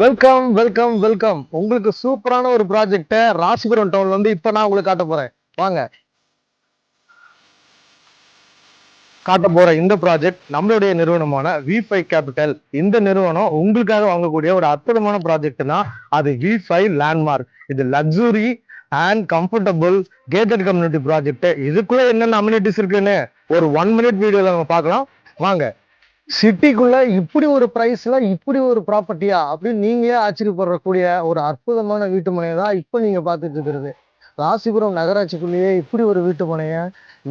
Welcome welcome welcome உங்களுக்கு சூப்பரான ஒரு ப்ராஜெக்ட்டை ராசிபுரம் டவுன்ல வந்து இப்ப நான் உங்களுக்கு காட்ட போறேன். வாங்க. காட்ட போற இந்த ப்ராஜெக்ட் நம்மளுடைய நிறுவனமான வி ஃபைவ் கேபிட்டல் இந்த நிறுவனம் உங்களுக்காக வாங்கக்கூடிய ஒரு அற்புதமான ப்ராஜெக்ட்னா அது வி ஃபைவ் லேண்ட்மார்க் இது luxury and comfortable gated community project இதுக்குள்ள என்னென்ன அம்யூனிட்டிஸ் இருக்குன்னு ஒரு ஒன் மினிட் வீடியோல நம்ம பார்க்கலாம். வாங்க. சிட்டிக்குள்ள இப்படி ஒரு பிரைஸ்ல இப்படி ஒரு ப்ராப்பர்ட்டியா அப்படின்னு நீங்களே ஆச்சரியப்படக்கூடிய ஒரு அற்புதமான வீட்டு மனையை தான் இப்போ நீங்க பார்த்துட்டு இருக்கிறது. ராசிபுரம் நகராட்சிக்குள்ளேயே இப்படி ஒரு வீட்டு மனையை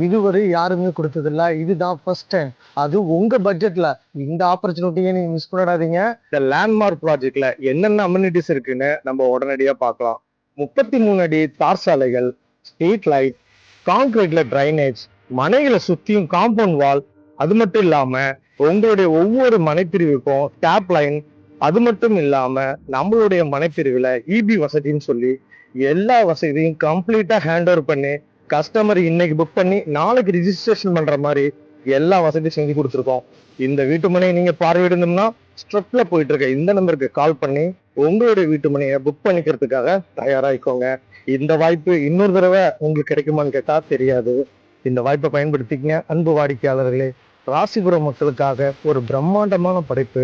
இதுவரை யாருமே கொடுத்ததில்ல. இதுதான் ஃபர்ஸ்ட் டைம் அது உங்க பட்ஜெட்ல இந்த ஆப்பர்ச்சுனிட்டியை நீங்க மிஸ் பண்ணிடாதீங்க. இந்த லேண்ட்மார்க் ப்ராஜெக்ட்ல என்னென்ன அம்யூனிட்டிஸ் இருக்குன்னு நம்ம உடனடியா பார்க்கலாம். முப்பத்தி மூணு அடி தார் சாலைகள் ஸ்ட்ரீட் லைட் கான்கிரீட்ல டிரைனேஜ் மனைகளை சுத்தியும் காம்பவுண்ட் வால் அது மட்டும் இல்லாம உங்களுடைய ஒவ்வொரு மனைப்பிரிவுக்கும் டேப் லைன் அது மட்டும் இல்லாம நம்மளுடைய மனைப்பிரிவுல இபி வசதின்னு சொல்லி எல்லா வசதியும் கம்ப்ளீட்டா ஹேண்ட் ஓவர் பண்ணி கஸ்டமர் இன்னைக்கு புக் பண்ணி நாளைக்கு ரிஜிஸ்ட்ரேஷன் பண்ற மாதிரி எல்லா வசதியும் செஞ்சு கொடுத்துருக்கோம். இந்த வீட்டு மனையை நீங்க பார்வையிடணும்னா ஸ்ட்ரெப்ல போயிட்டு இருக்க இந்த நம்பருக்கு கால் பண்ணி உங்களுடைய வீட்டு மனையை புக் பண்ணிக்கிறதுக்காக தயாராகிக்கோங்க. இந்த வாய்ப்பு இன்னொரு தடவை உங்களுக்கு கிடைக்குமான்னு கேட்டா தெரியாது. இந்த வாய்ப்பை பயன்படுத்திக்கங்க. அன்பு வாடிக்கையாளர்களே ராசிபுரம் மக்களுக்காக ஒரு பிரம்மாண்டமான படைப்பு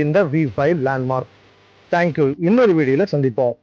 இந்த வி ஃபைவ் லேண்ட்மார்க் தேங்க்யூ இன்னொரு வீடியோவில் சந்திப்போம்.